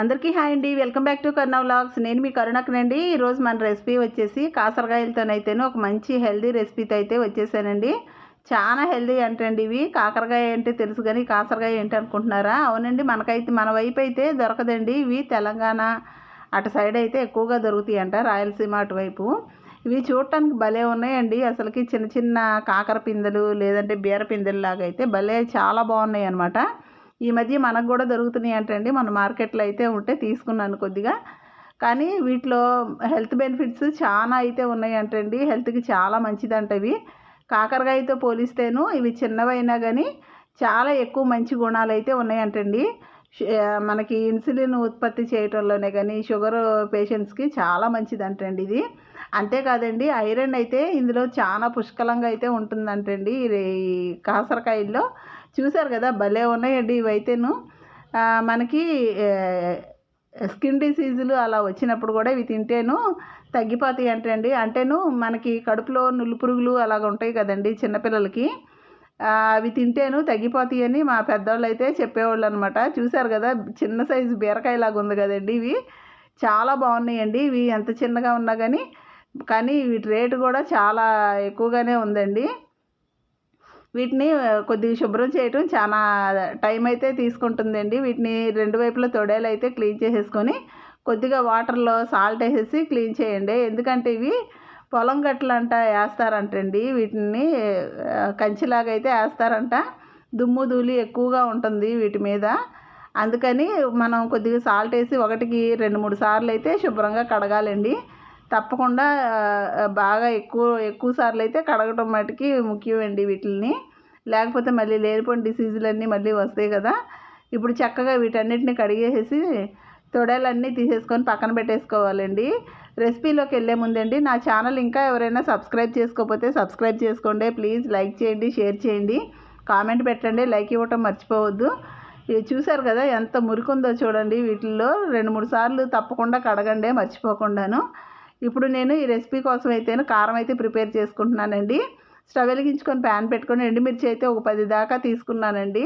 అందరికీ హాయ్ అండి. Welcome back to Karuna vlogs నేను మీ కరుణకునండి ఈరోజు మన రెసిపీ వచ్చేసి కాకరకాయలతోనైతేనే ఒక మంచి హెల్దీ రెసిపీతో అయితే వచ్చేసానండి. చాలా హెల్దీ అంటండి ఇవి. కాకరకాయ అంటే తెలుసు కానీ కాకరకాయ ఏంటి అనుకుంటున్నారా? అవునండి మనకైతే మన వైపు అయితే దొరకదండి. ఇవి తెలంగాణ అటు సైడ్ అయితే ఎక్కువగా దొరుకుతాయి అంట రాయలసీమ అటువైపు. ఇవి చూడటానికి భలే ఉన్నాయండి. అసలుకి చిన్న చిన్న కాకర పిందెలు లేదంటే బీర పిందెలు లాగా అయితే భలే చాలా బాగున్నాయి అనమాట ఈ మధ్య మనకు కూడా దొరుకుతున్నాయి అంటండి. మన మార్కెట్లో అయితే ఉంటే తీసుకున్నాను కొద్దిగా. కానీ వీటిలో హెల్త్ బెనిఫిట్స్ చాలా అయితే ఉన్నాయి అంటండి. హెల్త్కి చాలా మంచిదంట ఇవి. కాకరకాయతో పోలిస్తేను ఇవి చిన్నవైనా కానీ చాలా ఎక్కువ మంచి గుణాలు అయితే ఉన్నాయంటండి షు- మనకి ఇన్సులిన్ ఉత్పత్తి చేయటంలోనే కానీ షుగర్ పేషెంట్స్కి చాలా మంచిదంటండి ఇది. అంతేకాదండి ఐరన్ అయితే ఇందులో చాలా పుష్కలంగా అయితే ఉంటుందంటండి. ఈ ఈ కాసరకాయల్లో చూసారు కదా భలే ఉన్నాయండి ఇవైతేను. మనకి స్కిన్ డిసీజులు అలా వచ్చినప్పుడు కూడా ఇవి తింటేను తగ్గిపోతాయి అంటండి అంటేను మనకి కడుపులో నులు పురుగులు అలాగ ఉంటాయి కదండి చిన్నపిల్లలకి. అవి తింటేను తగ్గిపోతాయని మా పెద్దవాళ్ళు అయితే చెప్పేవాళ్ళు అనమాట చూసారు కదా చిన్న సైజు బీరకాయ లాగా ఉంది కదండి ఇవి. చాలా బాగున్నాయండి. ఇవి ఎంత చిన్నగా ఉన్నా కానీ కానీ వీటి రేటు కూడా చాలా ఎక్కువగానే ఉందండి. వీటిని కొద్దిగా శుభ్రం చేయటం చాలా టైం అయితే తీసుకుంటుందండి. వీటిని రెండు వైపులా తొడేలు అయితే క్లీన్ చేసేసుకొని కొద్దిగా వాటర్లో సాల్ట్ వేసేసి క్లీన్ చేయండి. ఎందుకంటే ఇవి పొలం గట్లంట వేస్తారంటండి. వీటిని కంచిలాగా అయితే వేస్తారంట. దుమ్ము ధూళి ఎక్కువగా ఉంటుంది వీటి మీద. అందుకని మనం కొద్దిగా సాల్ట్ వేసి ఒకటికి రెండు మూడు సార్లు అయితే శుభ్రంగా కడగాలండి. తప్పకుండా బాగా ఎక్కువ ఎక్కువ సార్లు అయితే కడగటం మటుకి ముఖ్యమండి వీటిని లేకపోతే మళ్ళీ లేనిపోయిన డిసీజులన్నీ మళ్ళీ వస్తాయి కదా. ఇప్పుడు చక్కగా వీటన్నిటిని కడిగేసేసి తొడలన్నీ తీసేసుకొని పక్కన పెట్టేసుకోవాలండి. రెసిపీలోకి వెళ్ళే ముందండి నా ఛానల్ ఇంకా ఎవరైనా సబ్స్క్రైబ్ చేసుకోకపోతే సబ్స్క్రైబ్ చేసుకోండి. ప్లీజ్ లైక్ చేయండి షేర్ చేయండి. కామెంట్ పెట్టండి లైక్ ఇవ్వటం మర్చిపోవద్దు. ఇది చూసారు కదా ఎంత మురికుందో చూడండి వీటిల్లో. రెండు మూడు సార్లు తప్పకుండా కడగండి మర్చిపోకుండాను. ఇప్పుడు నేను ఈ రెసిపీ కోసం అయితే కారం అయితే ప్రిపేర్ చేసుకుంటున్నానండి. స్టవ్ వెలిగించుకొని ప్యాన్ పెట్టుకొని ఎండుమిర్చి అయితే ఒక పది దాకా తీసుకున్నానండి.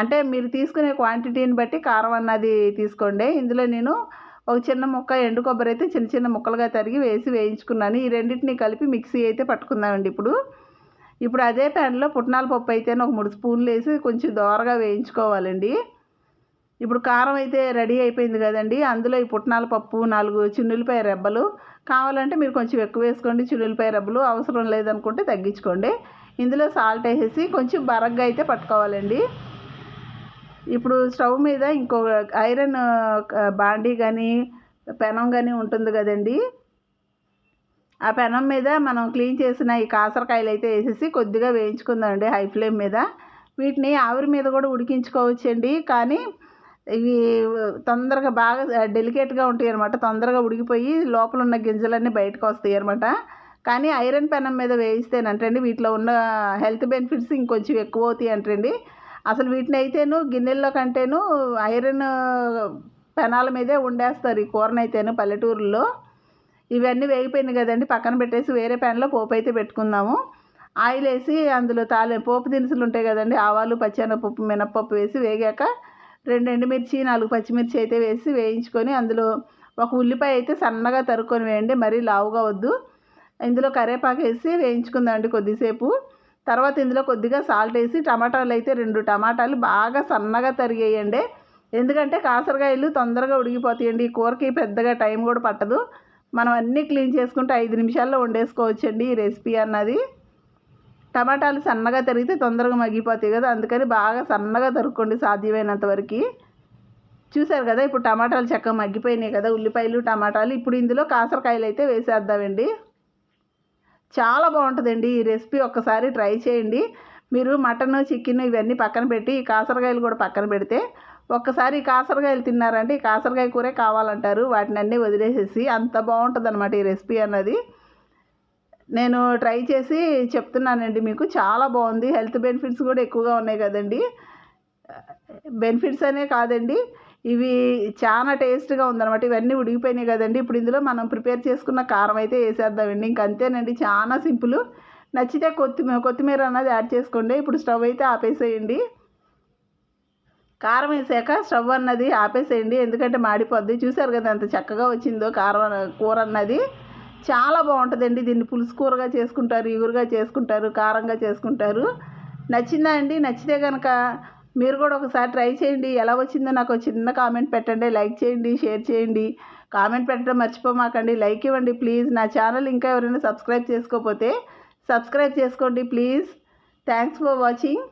అంటే మీరు తీసుకునే క్వాంటిటీని బట్టి కారం అన్నది తీసుకోండి. ఇందులో నేను ఒక చిన్న ముక్క ఎండు కొబ్బరి అయితే చిన్న చిన్న ముక్కలుగా తరిగి వేసి వేయించుకున్నాను. ఈ రెండింటిని కలిపి మిక్సీ అయితే పట్టుకుందామండి ఇప్పుడు. ఇప్పుడు అదే ప్యాన్లో పుట్నాల పప్పు అయితే ఒక మూడు స్పూన్లు వేసి కొంచెం దోరగా వేయించుకోవాలండి. ఇప్పుడు కారం అయితే రెడీ అయిపోయింది కదండి. అందులో ఈ పుట్నాల పప్పు నాలుగు చిన్నులపాయ రెబ్బలు. కావాలంటే మీరు కొంచెం ఎక్కువ వేసుకోండి. చిన్నులపాయ రెబ్బలు అవసరం లేదనుకుంటే తగ్గించుకోండి. ఇందులో సాల్ట్ వేసేసి కొంచెం బరగ్గా అయితే పట్టుకోవాలండి. ఇప్పుడు స్టవ్ మీద ఇంకో ఐరన్ బాండీ కానీ పెనం కానీ ఉంటుంది కదండి. ఆ పెనం మీద మనం క్లీన్ చేసిన ఈ కాసరకాయలు అయితే వేసేసి కొద్దిగా వేయించుకుందామండి హై ఫ్లేమ్ మీద. వీటిని ఆవిరి మీద కూడా ఉడికించుకోవచ్చండి. కానీ ఇవి తొందరగా బాగా డెలికేట్గా ఉంటాయి అనమాట తొందరగా ఉడికిపోయి లోపల ఉన్న గింజలన్నీ బయటకు వస్తాయి అనమాట కానీ ఐరన్ పెనం మీద వేయిస్తేనంటండి వీటిలో ఉన్న హెల్త్ బెనిఫిట్స్ ఇంకొంచెం ఎక్కువ అవుతాయి అంటండి. అసలు వీటిని అయితేను గిన్నెల్లో కంటేను ఐరన్ పెనాల మీదే వండేస్తారు ఈ కూరనైతేను పల్లెటూరులో ఇవన్నీ వేగిపోయినాయి కదండి పక్కన పెట్టేసి వేరే ప్యాన్లో పోపు అయితే పెట్టుకుందాము. ఆయిల్ వేసి అందులో తాలే పోపు దినుసులు ఉంటాయి కదండి ఆవాలు పచ్చెనపప్పు మినప్పప్పు వేసి వేగాక రెండు ఎండుమిర్చి నాలుగు పచ్చిమిర్చి అయితే వేసి వేయించుకొని అందులో ఒక ఉల్లిపాయ అయితే సన్నగా తరుక్కొని వేయండి. మరీ లావుగా వద్దు. ఇందులో కరివేపాకు వేసి వేయించుకుందండి కొద్దిసేపు. తర్వాత ఇందులో కొద్దిగా సాల్ట్ వేసి టమాటాలు అయితే రెండు టమాటాలు బాగా సన్నగా తరిగేయండి. ఎందుకంటే కాసరకాయలు తొందరగా ఉడికిపోతాయండి. ఈ కూరకి పెద్దగా టైం కూడా పట్టదు. మనం అన్నీ క్లీన్ చేసుకుంటే ఐదు నిమిషాల్లో వండేసుకోవచ్చండి ఈ రెసిపీ అన్నది. టమాటాలు సన్నగా తరిగితే తొందరగా మగ్గిపోతాయి కదా అందుకని బాగా సన్నగా తరుక్కోండి సాధ్యమైనంత వరకు. చూసారు కదా ఇప్పుడు టమాటాలు చక్కగా మగ్గిపోయినాయి కదా ఉల్లిపాయలు టమాటాలు ఇప్పుడు ఇందులో కాసరకాయలు అయితే వేసేద్దామండి. చాలా బాగుంటుందండి ఈ రెసిపీ ఒక్కసారి ట్రై చేయండి. మీరు మటన్ చికెన్ ఇవన్నీ పక్కన పెట్టి ఈ కాసరకాయలు కూడా పక్కన పెడితే ఒక్కసారి ఈ కాసరకాయలు తిన్నారంటే ఈ కాసరకాయ కూరే కావాలంటారు వాటిని అన్నీ వదిలేసేసి అంత బాగుంటుంది అనమాట ఈ రెసిపీ అన్నది. నేను ట్రై చేసి చెప్తున్నానండి మీకు. చాలా బాగుంది. హెల్త్ బెనిఫిట్స్ కూడా ఎక్కువగా ఉన్నాయి కదండి. బెనిఫిట్స్ అనే కాదండి. ఇవి చాలా టేస్ట్గా ఉందన్నమాట. ఇవన్నీ ఉడిగిపోయినాయి కదండి. ఇప్పుడు ఇందులో మనం ప్రిపేర్ చేసుకున్న కారం అయితే వేసేద్దామండి. ఇంక అంతేనండి. చాలా సింపుల్. నచ్చితే కొత్తిమీర కొత్తిమీర అన్నది యాడ్ చేసుకోండి. ఇప్పుడు స్టవ్ అయితే ఆపేసేయండి. కారం వేసాక స్టవ్ అన్నది ఆపేసేయండి. ఎందుకంటే మాడిపోద్ది. చూసారు కదా ఎంత చక్కగా వచ్చిందో కారం కూర అన్నది. చాలా బాగుంటుందండి. దీన్ని పులుసు కూరగా చేసుకుంటారు ఇగురుగా చేసుకుంటారు కారంగా చేసుకుంటారు. నచ్చిందా అండి? నచ్చితే కనుక మీరు కూడా ఒకసారి ట్రై చేయండి. ఎలా వచ్చిందో నాకు చిన్న కామెంట్ పెట్టండి. లైక్ చేయండి షేర్ చేయండి. కామెంట్ పెట్టడం మర్చిపోమాకండి. లైక్ ఇవ్వండి ప్లీజ్. నా ఛానల్ ఇంకా ఎవరైనా సబ్స్క్రైబ్ చేసుకోకపోతే సబ్స్క్రైబ్ చేసుకోండి ప్లీజ్. Thanks for watching.